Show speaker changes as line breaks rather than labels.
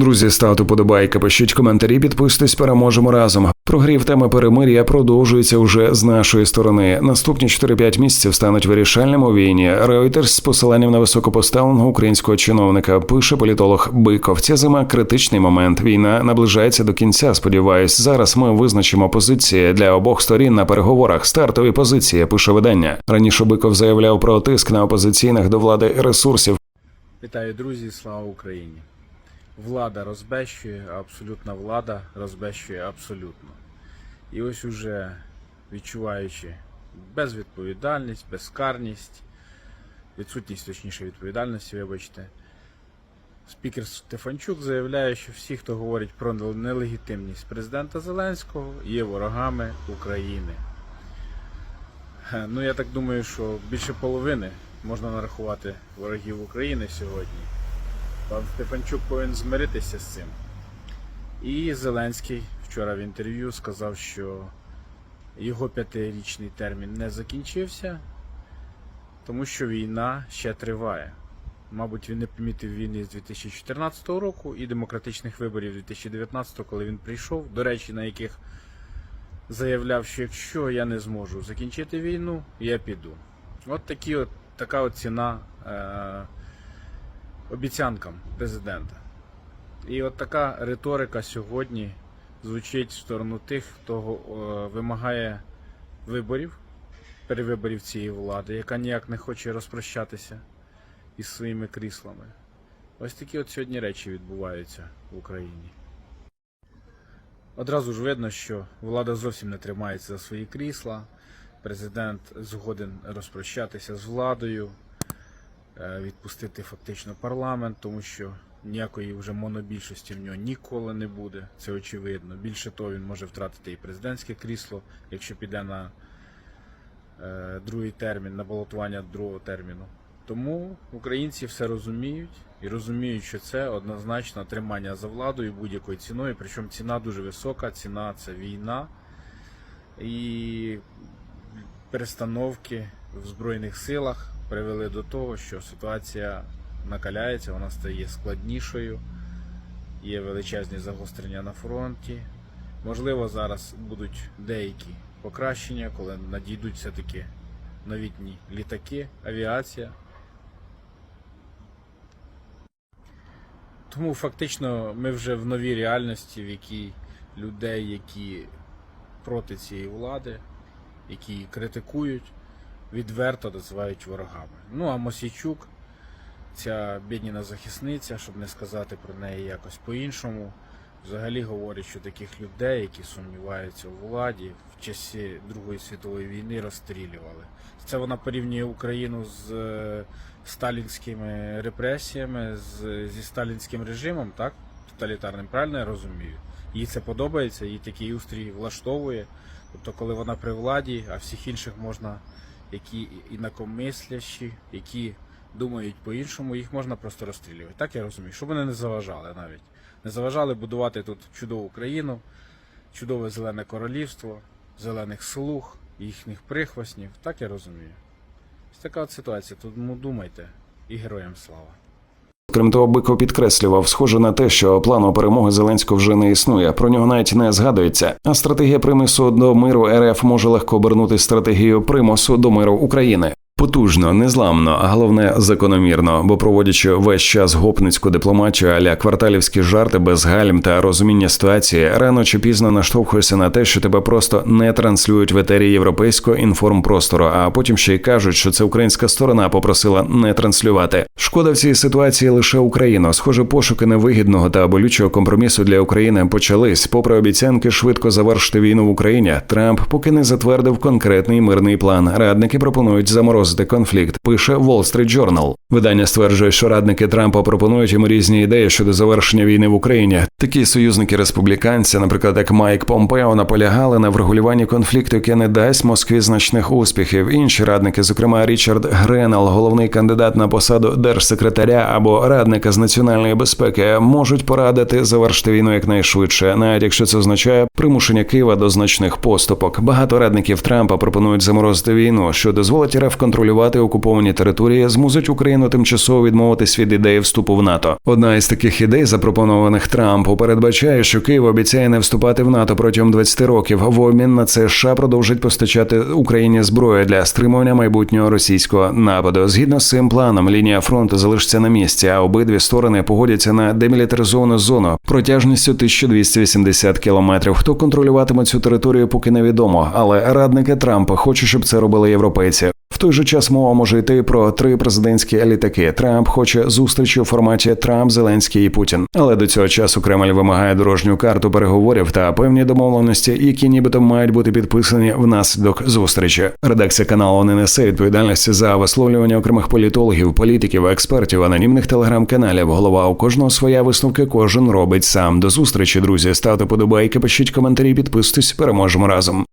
Друзі, ставте подобайки, пишіть коментарі, підписуйтесь, переможемо разом. Прогрів теми перемир'я продовжується вже з нашої сторони. Наступні 4-5 місяців стануть вирішальними у війні. Reuters з посиланням на високопоставленого українського чиновника пише політолог Биков. Ця зима критичний момент. Війна наближається до кінця. Сподіваюсь, зараз ми визначимо позиції для обох сторін на переговорах. Стартові позиції пише видання. Раніше Биков заявляв про тиск на опозиційних до влади ресурсів.
Вітаю, друзі, слава Україні! Влада розбещує, а абсолютна влада розбещує абсолютно. І ось уже відчуваючи безвідповідальність, безкарність, відсутність точніше відповідальності, вибачте, спікер Стефанчук заявляє, що всі, хто говорить про нелегітимність президента Зеленського, є ворогами України. Ну, я так думаю, що більше половини можна нарахувати ворогів України сьогодні. Пан Стефанчук повинен змиритися з цим. І Зеленський вчора в інтерв'ю сказав, що його п'ятирічний термін не закінчився, тому що війна ще триває. Мабуть, він не помітив війни з 2014 року і демократичних виборів 2019, коли він прийшов, до речі, на яких заявляв, що якщо я не зможу закінчити війну, я піду. От, такі от така от ціна е, обіцянкам президента. І от така риторика сьогодні звучить в сторону тих, хто е, вимагає виборів, перевиборів цієї влади, яка ніяк не хоче розпрощатися із своїми кріслами. Ось такі от сьогодні речі відбуваються в Україні. Одразу ж видно, що влада зовсім не тримається за свої крісла. Президент згоден розпрощатися з владою, відпустити фактично парламент, тому що ніякої вже монобільшості в нього ніколи не буде. Це очевидно. Більше того, він може втратити і президентське крісло, якщо піде на е, другий термін, на балотування другого терміну. Тому українці все розуміють і розуміють, що це однозначно тримання за владою будь-якою ціною. Причому ціна дуже висока, ціна це війна і перестановки в Збройних силах привели до того, що ситуація накаляється, вона стає складнішою, є величезні загострення на фронті. Можливо, зараз будуть деякі покращення, коли надійдуть все-таки новітні літаки, авіація. Тому фактично ми вже в новій реальності, в якій людей, які проти цієї влади, які критикують, відверто називають ворогами. Ну а Мосійчук, ця бідніна захисниця, щоб не сказати про неї якось по-іншому, взагалі говорить, що таких людей, які сумніваються у владі, в часі Другої світової війни розстрілювали. Це вона порівнює Україну з е, сталінськими репресіями, з, зі сталінським режимом, так? Тоталітарним, правильно я розумію? Їй це подобається, їй такий устрій влаштовує. Тобто, коли вона при владі, а всіх інших можна, які інакомислящі, які думають по-іншому, їх можна просто розстрілювати. Так я розумію, щоб вони не заважали навіть. Не заважали будувати тут чудову країну, чудове зелене королівство, зелених слуг, їхніх прихвостнів. Так я розумію. Ось така от ситуація. Тому думайте і героям слава.
Крім того, Биков підкреслював, схоже на те, що плану перемоги Зеленського вже не існує. Про нього навіть не згадується. А стратегія примусу до миру РФ може легко обернути стратегію примусу до миру України. Потужно, незламно, а головне закономірно, бо проводячи весь час гопницьку дипломатію, аля кварталівські жарти без гальм та розуміння ситуації, рано чи пізно наштовхуєшся на те, що тебе просто не транслюють в етері європейського інформпростору, а потім ще й кажуть, що це українська сторона попросила не транслювати. Шкода в цій ситуації лише Україна. Схоже, пошуки невигідного та болючого компромісу для України почались. Попри обіцянки швидко завершити війну в Україні, Трамп поки не затвердив конкретний мирний план. Радники пропонують заморозити конфлікт. Пише Wall Street Journal. Видання стверджує, що радники Трампа пропонують йому різні ідеї щодо завершення війни в Україні. Такі союзники республіканці, наприклад, як Майк Помпео, наполягали на врегулюванні конфлікту, яке не дасть Москві значних успіхів. Інші радники, зокрема Річард Гренел, головний кандидат на посаду держсекретаря або радника з національної безпеки можуть порадити завершити війну якнайшвидше, навіть якщо це означає примушення Києва до значних поступок. Багато радників Трампа пропонують заморозити війну, що дозволить РФ контролювати окуповані території, змусить Україну тимчасово відмовитись від ідеї вступу в НАТО. Одна із таких ідей, запропонованих Трампу, передбачає, що Київ обіцяє не вступати в НАТО протягом 20 років. В обмін на це США продовжить постачати Україні зброю для стримування майбутнього російського нападу. Згідно з цим планом, лінія фронту залишиться на місці, а обидві сторони погодяться на демілітаризовану зону протяжністю 1280 кілометрів. Хто контролюватиме цю територію, поки невідомо. Але радники Трампа хочуть, щоб це робили європейці. Той же час мова може йти про три президентські літаки. Трамп хоче зустрічі у форматі Трамп, Зеленський і Путін. Але до цього часу Кремль вимагає дорожню карту переговорів та певні домовленості, які нібито мають бути підписані внаслідок зустрічі. Редакція каналу не несе відповідальності за висловлювання окремих політологів, політиків, експертів, анонімних телеграм-каналів. Голова у кожного своя висновки, кожен робить сам. До зустрічі, друзі. Ставте подобайки, пишіть коментарі, підписуйтесь. Переможемо разом.